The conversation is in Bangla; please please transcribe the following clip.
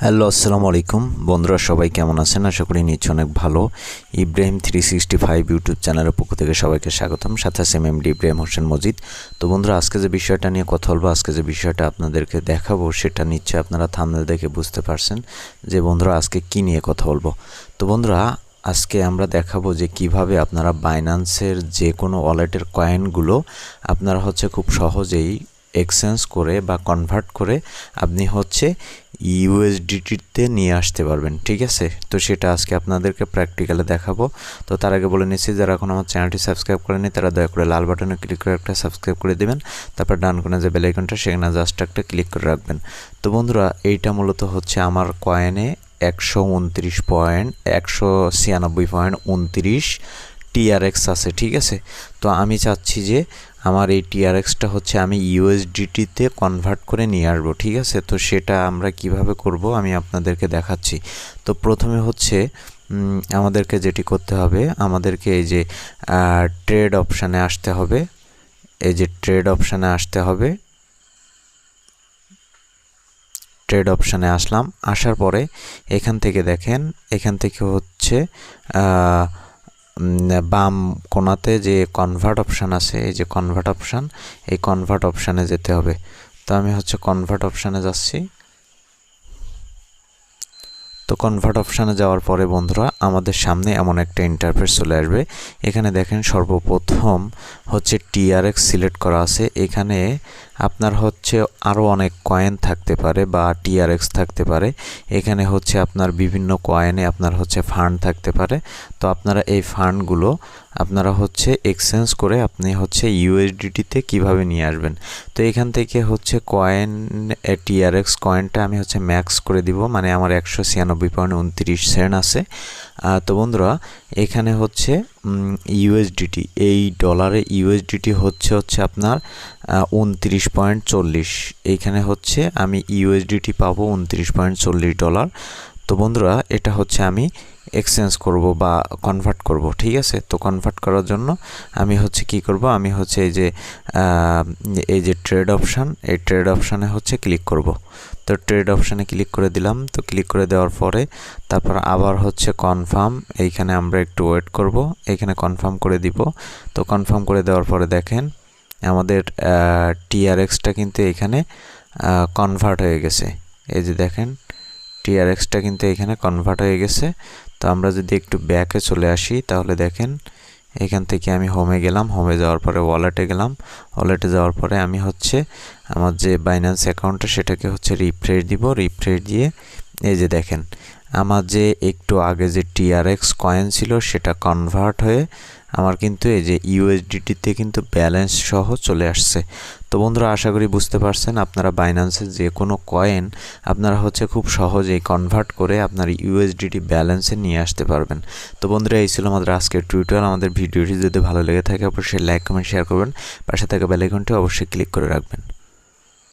হ্যালো, আসসালামু আলাইকুম। বন্ধুরা, সবাই কেমন আছেন? আশা করি নিচ্ছে অনেক ভালো। Ibrahim three sixty five YouTube চ্যানেলের পক্ষ থেকে সবাইকে স্বাগতম। সাথে আছে এম ডি ইব্রাহিম হোসেন মজিদ। তো বন্ধুরা, আজকে যে বিষয়টা নিয়ে কথা বলব, আজকে যে বিষয়টা আপনাদেরকে দেখাবো, সেটা নিশ্চয়ই আপনারা থামনে দেখে বুঝতে পারছেন যে বন্ধুরা, আজকে কি নিয়ে কথা বলব। তো বন্ধুরা, আজকে আমরা দেখাবো যে কীভাবে আপনারা বাইন্যান্সের যে কোনো ওয়ালেটের কয়েনগুলো আপনারা হচ্ছে খুব সহজেই এক্সচেঞ্জ করে বা কনভার্ট করে আপনি হচ্ছে ইউএসডিটিতে নিয়ে আসতে পারবেন, ঠিক আছে? তো সেটা আজকে আপনাদেরকে প্র্যাকটিক্যালে দেখাবো। তো তার আগে বলে নিচ্ছি, যারা এখন আমার চ্যানেলটি সাবস্ক্রাইব করেনি তারা দয়া করে লাল বাটনে ক্লিক করে একটা সাবস্ক্রাইব করে দেবেন। তারপর ডান কোণে যে বেলাইকনটা সেখানে জাস্ট একটা ক্লিক করে রাখবেন। তো বন্ধুরা, এইটা মূলত হচ্ছে আমার কয়েনে একশো উনত্রিশ পয়েন্ট একশো ছিয়ানব্বই পয়েন্ট উনত্রিশ টিআরএক্স আছে, ঠিক আছে? তো আমি চাচ্ছি যে আমার এই টিআরএক্সটা হচ্ছে আমি ইউএসডিটিতে কনভার্ট করে নিয়ে আসব, ঠিক আছে? তো সেটা আমরা কীভাবে করব আমি আপনাদেরকে দেখাচ্ছি। তো প্রথমে হচ্ছে আমাদেরকে যেটি করতে হবে, আমাদেরকে এই যে ট্রেড অপশানে আসতে হবে। এই যে ট্রেড অপশানে আসতে হবে। ট্রেড অপশানে আসলাম। আসার পরে এখান থেকে দেখেন, এখান থেকে হচ্ছে বাম কোনাতে যে কনভার্ট অপশান আছে, এই যে কনভার্ট অপশান এই কনভার্ট অপশানে যেতে হবে। তো আমি হচ্ছে কনভার্ট অপশানে যাচ্ছি। তো কনভার্ট অপশানে যাওয়ার পরে বন্ধুরা, আমাদের সামনে এমন একটা ইন্টারফেস চলে আসবে। এখানে দেখেন সর্বপ্রথম হচ্ছে টিআরএক্স সিলেক্ট করা আছে। এখানে আপনার হচ্ছে আরও অনেক কয়েন থাকতে পারে বা টিআরএক্স থাকতে পারে। এখানে হচ্ছে আপনার বিভিন্ন কয়েনে আপনার হচ্ছে ফান্ড থাকতে পারে। তো আপনারা এই ফান্ডগুলো আপনারা হচ্ছে এক্সচেঞ্জ করে আপনি হচ্ছে ইউএসডিটিতে কীভাবে নিয়ে আসবেন। তো এখান থেকে হচ্ছে কয়েন টিআরএক্স কয়েনটা আমি হচ্ছে ম্যাক্স করে দিব। মানে আমার একশো ছিয়ানব্বই পয়েন্ট উনত্রিশ সেন্ট আছে। তো বন্ধুরা, এখানে হচ্ছে ইউএসডিটি এই ডলারে ইউএসডিটি হচ্ছে হচ্ছে আপনার উনত্রিশ পয়েন্ট চল্লিশ। এইখানে হচ্ছে আমি ইউএসডিটি পাবো উনত্রিশ পয়েন্ট চল্লিশ ডলার। তো বন্ধুরা, এটা হচ্ছে আমি এক্সচেঞ্জ করব বা কনভার্ট করব, ঠিক আছে? তো কনভার্ট করার জন্য আমি হচ্ছে কি করব? আমি হচ্ছে এই যে এই যে ট্রেড অপশান এই ট্রেড অপশানে হচ্ছে ক্লিক করব। তো ট্রেড অপশানে ক্লিক করে দিলাম। তো ক্লিক করে দেওয়ার পরে তারপর আবার হচ্ছে কনফার্ম এইখানে আমরা একটু ওয়েট করব। এইখানে কনফার্ম করে দিব। তো কনফার্ম করে দেওয়ার পরে দেখেন, আমাদের টিআরএক্সটা কিন্তু এখানে কনভার্ট হয়ে গেছে। এই যে দেখেন টিআরএক্সটা কিন্তু এখানে কনভার্ট হয়ে গেছে। তো আমরা যদি একটু ব্যাকে চলে আসি, তাহলে দেখেন এখান থেকে আমি হোমে গেলাম। হোমে যাওয়ার পরে ওয়ালেটে গেলাম। ওয়ালেটে যাওয়ার পরে আমি হচ্ছে আমার যে বাইন্যান্স অ্যাকাউন্টটা সেটাকে হচ্ছে রিফ্রেশ দিব। রিফ্রেশ দিয়ে এই যে দেখেন আমার যে একটু আগে যে টিআরএক্স কয়েন ছিল সেটা কনভার্ট হয়ে আমার কিন্তু এই যে ইউএসডিটিতে কিন্তু ব্যালেন্স সহ চলে আসছে। তো বন্ধুরা, আশা করি বুঝতে পারছেন আপনারা বাইন্যান্সের যে কোনো কয়েন আপনারা হচ্ছে খুব সহজেই কনভার্ট করে আপনার ইউএসডিটি ব্যালেন্সে নিয়ে আসতে পারবেন। তো বন্ধুরা, এই ছিল আমাদের আজকের টুইটার আমাদের ভিডিওটি যদি ভালো লেগে থাকে, অবশ্যই লাইক কমেন্ট শেয়ার করবেন। পাশে থাকা বেলাইকনটি অবশ্যই ক্লিক করে রাখবেন।